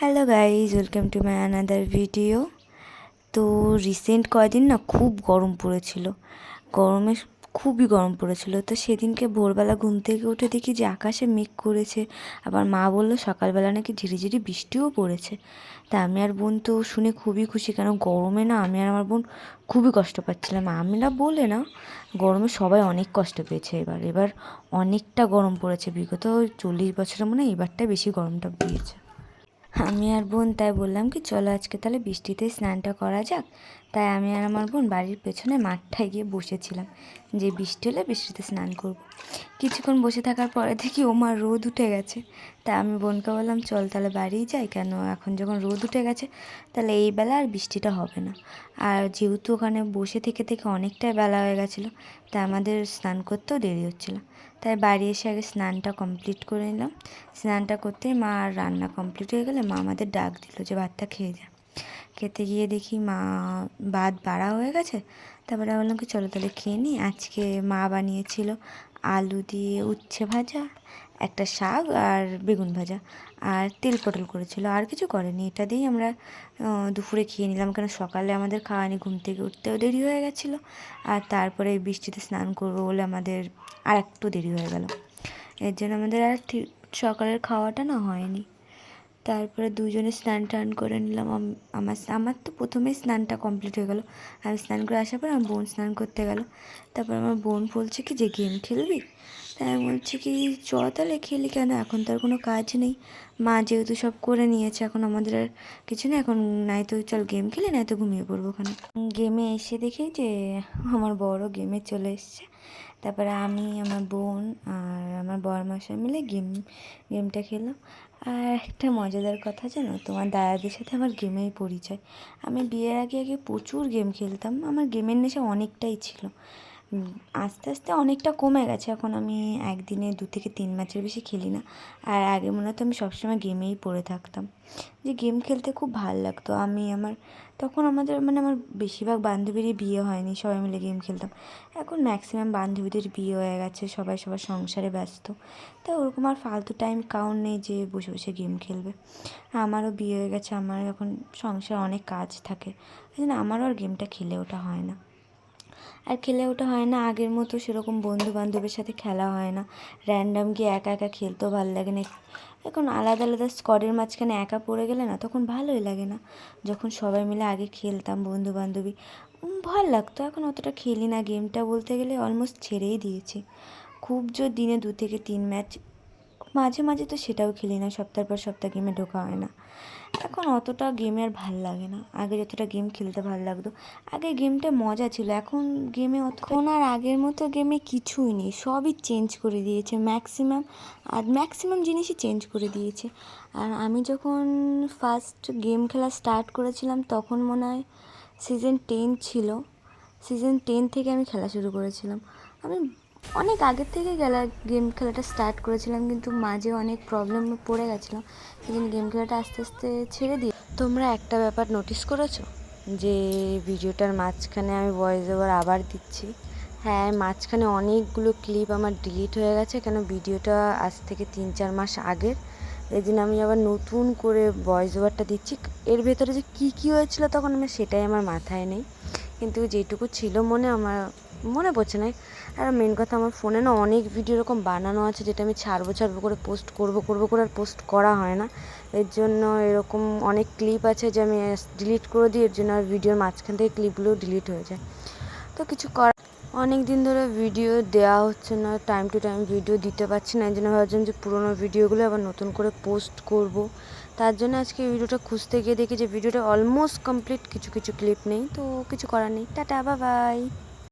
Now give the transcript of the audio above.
Hello guys welcome to my another video তো recent কয়দিন না খুব গরম পড়েছিল। গরমে খুবই গরম পড়েছিল। তো সেদিনকে ভোরবেলা ঘুম থেকে উঠে দেখি যে আকাশে মেঘ করেছে। আবার মা বলল, সকালবেলা নাকি ঝিরিঝিরি বৃষ্টিও পড়েছে। তা আমি আর বোন তো শুনে খুবই খুশি। কেন গরমে না আমি আর আমার বোন খুবই কষ্ট পাচ্ছিলাম। আমি না বলে না, গরমে সবাই অনেক কষ্ট পেয়েছে এবার। এবার অনেকটা গরম পড়েছে। বিগত চল্লিশ বছরের মনে হয় এবারটা বেশি গরমটা দিয়েছে আমি আর বোন, তাই বললাম কি, চলো আজকে তাহলে বৃষ্টিতে স্নানটা করা যাক। তাই আমি আর আমার বোন বাড়ির পেছনে মাঠটায় গিয়ে বসেছিলাম। যে বৃষ্টি হলে বৃষ্টিতে স্নান করব। কিছুক্ষণ বসে থাকার পরে দেখি ওমা রোদ উঠে গেছে। তা আমি বোনকে বললাম, চল তাহলে বাড়িই যাই। কেন? এখন যখন রোদ উঠে গেছে, তাহলে এই বেলা আর বৃষ্টিটা হবে না। আর যেহেতু ওখানে বসে থেকে থেকে অনেকটাই বেলা হয়ে গেছিল, তাই আমাদের স্নান করতেও দেরি হচ্ছিল। তাই বাড়ি এসে আগে স্নানটা কমপ্লিট করে নিলাম। স্নানটা করতেই মা আর রান্না কমপ্লিট হয়ে গেলে মা আমাদের ডাক দিল যে, ভাতটা খেয়ে যা। খেতে গিয়ে দেখি মা ভাত বাড়া হয়ে গেছে। তারপরে বললাম কি, চলো তাহলে খেয়ে নিই আজকে মা বানিয়েছিল আলু দিয়ে উচ্ছে ভাজা, একটা শাক আর বেগুন ভাজা আর তেল পটল করেছিল। আর কিছু করেনি। এটা দিয়েই আমরা দুপুরে খেয়ে নিলাম। কেন সকালে আমাদের খাওয়ানি ঘুম থেকে উঠতেও দেরি হয়ে গেছিল। আর তারপরে বৃষ্টিতে স্নান করব বলে আমাদের আর একটু দেরি হয়ে গেল। এর জন্য আমাদের আর ঠিক সকালের খাওয়াটা না হয়নি। তারপরে দুজনে স্নান টান করে নিলাম। আমার আমার তো প্রথমেই স্নানটা কমপ্লিট হয়ে গেল। আমি স্নান করে আসার পর আমার বোন স্নান করতে গেল। তারপর আমার বোন বলছে কি, যে গেম খেলবি? তাই আমি বলছি কি চ তাহলে খেলি কেন? এখন তো আর কোনো কাজ নেই। মা যেহেতু সব করে নিয়েছে, এখন আমাদের আর কিছু নেই। এখন নাই তো চল গেম খেলি, নাই তো ঘুমিয়ে পড়ব ওখানে। গেমে এসে দেখি যে আমার বড় গেমে চলে এসছে। তারপরে আমি, আমার বোন আর বড় মাসা মিলে গেম, গেমটা খেললাম। আর একটা মজাদার কথা জানো? তোমার দাদাদের সাথে আমার গেমেই পরিচয়। আমি বিয়ের আগে আগে প্রচুর গেম খেলতাম। আমার গেমের নেশা অনেকটাই ছিল। আস্তে আস্তে অনেকটা কমে গেছে। এখন আমি একদিনে দু থেকে তিন ম্যাচের বেশি খেলি না। আর আগে মনে হতো আমি সবসময় গেমেই পড়ে থাকতাম। যে গেম খেলতে খুব ভালো লাগতো। আমি আমার, তখন আমাদের মানে আমার বেশিরভাগ বান্ধবীরই বিয়ে হয়নি। সবাই মিলে গেম খেলতাম। এখন ম্যাক্সিমাম বান্ধবীদের বিয়ে হয়ে গেছে। সবাই সবার সংসারে ব্যস্ত। তাই ওরকম আর ফালতু টাইম কাউন্ট নেই যে বসে বসে গেম খেলবে। আমারও বিয়ে হয়ে গেছে। আমার এখন সংসারে অনেক কাজ থাকে। আমারও আর গেমটা খেলে ওটা হয় না। আর খেলে ওটা হয় না, আগের মতো সেরকম বন্ধু বান্ধবের সাথে খেলা হয় না। র্যান্ডাম গিয়ে একা একা খেলতেও ভালো লাগে না। এখন আলাদা আলাদা স্কোয়াডের মাঝখানে একা পড়ে গেলে না তখন ভালোই লাগে না। যখন সবাই মিলে আগে খেলতাম বন্ধু বান্ধবী ভালো লাগতো। এখন অতটা খেলি না। গেমটা বলতে গেলে অলমোস্ট ছেড়েই দিয়েছি। খুব জোর দিনে দু থেকে তিন ম্যাচ মাঝে মাঝে তো সেটাও খেলি না সপ্তাহের পর সপ্তাহ গেমে ঢোকা হয় না। এখন অতটা গেমে আর ভালো লাগে না। আগে যতটা গেম খেলতে ভালো লাগতো, আগে গেমটা মজা ছিল। এখন গেমে অতক্ষণ আর আগের মতো গেমে কিছুই নেই। সবই চেঞ্জ করে দিয়েছে। ম্যাক্সিমাম আর ম্যাক্সিমাম জিনিসই চেঞ্জ করে দিয়েছে। আর আমি যখন ফার্স্ট গেম খেলা স্টার্ট করেছিলাম, তখন মনে হয় সিজন টেন ছিল। সিজন টেন থেকে আমি খেলা শুরু করেছিলাম। আমি অনেক আগের থেকে গেলা গেম খেলাটা স্টার্ট করেছিলাম, কিন্তু মাঝে অনেক প্রবলেম পড়ে গেছিলাম। জন্য গেম খেলাটা আস্তে আস্তে ছেড়ে দিই। তোমরা একটা ব্যাপার নোটিস করেছ? যে ভিডিওটার মাঝখানে আমি ভয়েস ওভার আবার দিচ্ছি। হ্যাঁ মাঝখানে অনেকগুলো ক্লিপ আমার ডিলিট হয়ে গেছে, কেন ভিডিওটা আজ থেকে তিন চার মাস আগের। জন্য আমি আবার নতুন করে ভয়েস ওভারটা দিচ্ছি। এর ভেতরে যে কী কী হয়েছিল তখন আমি সেটাই আমার মাথায় নেই। কিন্তু যেটুকু ছিল মনে আমার মনে পড়ছে না। আর মেন কথা আমার ফোনে না অনেক ভিডিও এরকম বানানো আছে যেটা আমি ছাড়বো ছাড়বো করে পোস্ট করব করব করে আর পোস্ট করা হয় না। এর জন্য এরকম অনেক ক্লিপ আছে যে আমি ডিলিট করে দিই, এর জন্য আর ভিডিওর মাঝখান থেকে ক্লিপগুলো ডিলিট হয়ে যায়। তো কিছু করার অনেক দিন ধরে ভিডিও দেওয়া হচ্ছে না টাইম টু টাইম ভিডিও দিতে পারছি না, এই জন্য ভাবছিলাম যে পুরোনো ভিডিওগুলো আবার নতুন করে পোস্ট করব। তার জন্য আজকে ভিডিওটা খুঁজতে গিয়ে দেখি যে ভিডিওটা অলমোস্ট কমপ্লিট কিছু কিছু ক্লিপ নেই, তো কিছু করার নেই। Tata bye bye